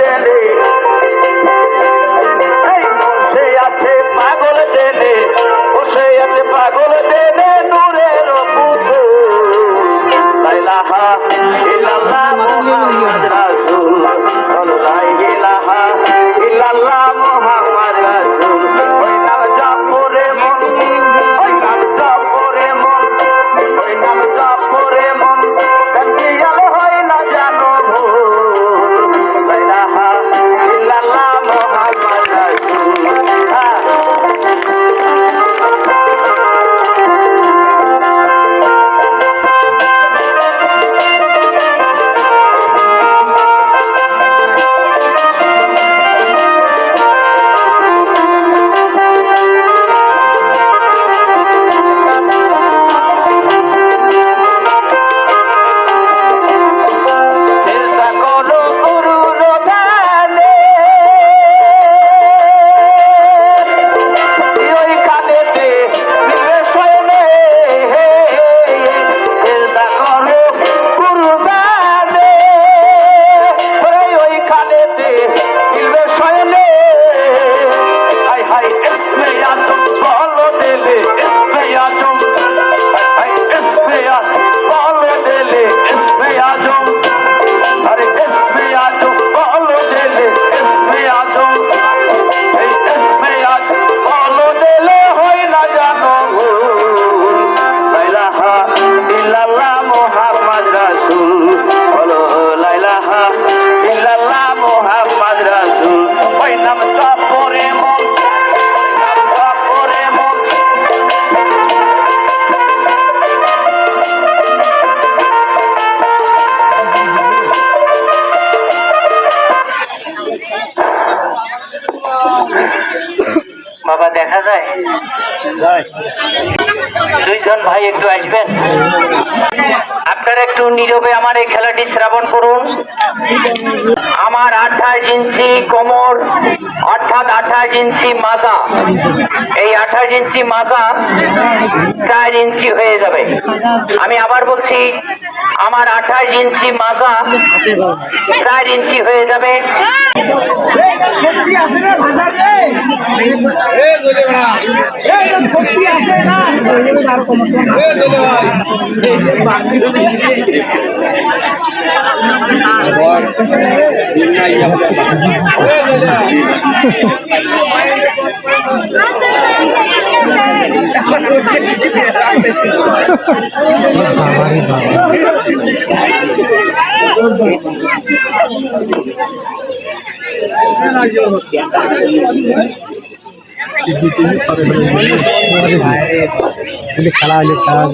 দেবে দেখা যায়? দুইজন ভাই একটু আসবেন। আপনারা একটু নীরবে আমার এই খেলাটি শ্রাবণ করুন। আমার আঠাশ ইঞ্চি কোমর অর্থাৎ আঠাশ ইঞ্চি মাজা। এই আঠাশ ইঞ্চি মাজা চার ইঞ্চি হয়ে যাবে। আমি আবার বলছি আমার আঠাশ ইঞ্চি মাজা চার ইঞ্চি হয়ে যাবে। খেলা হলে খেলা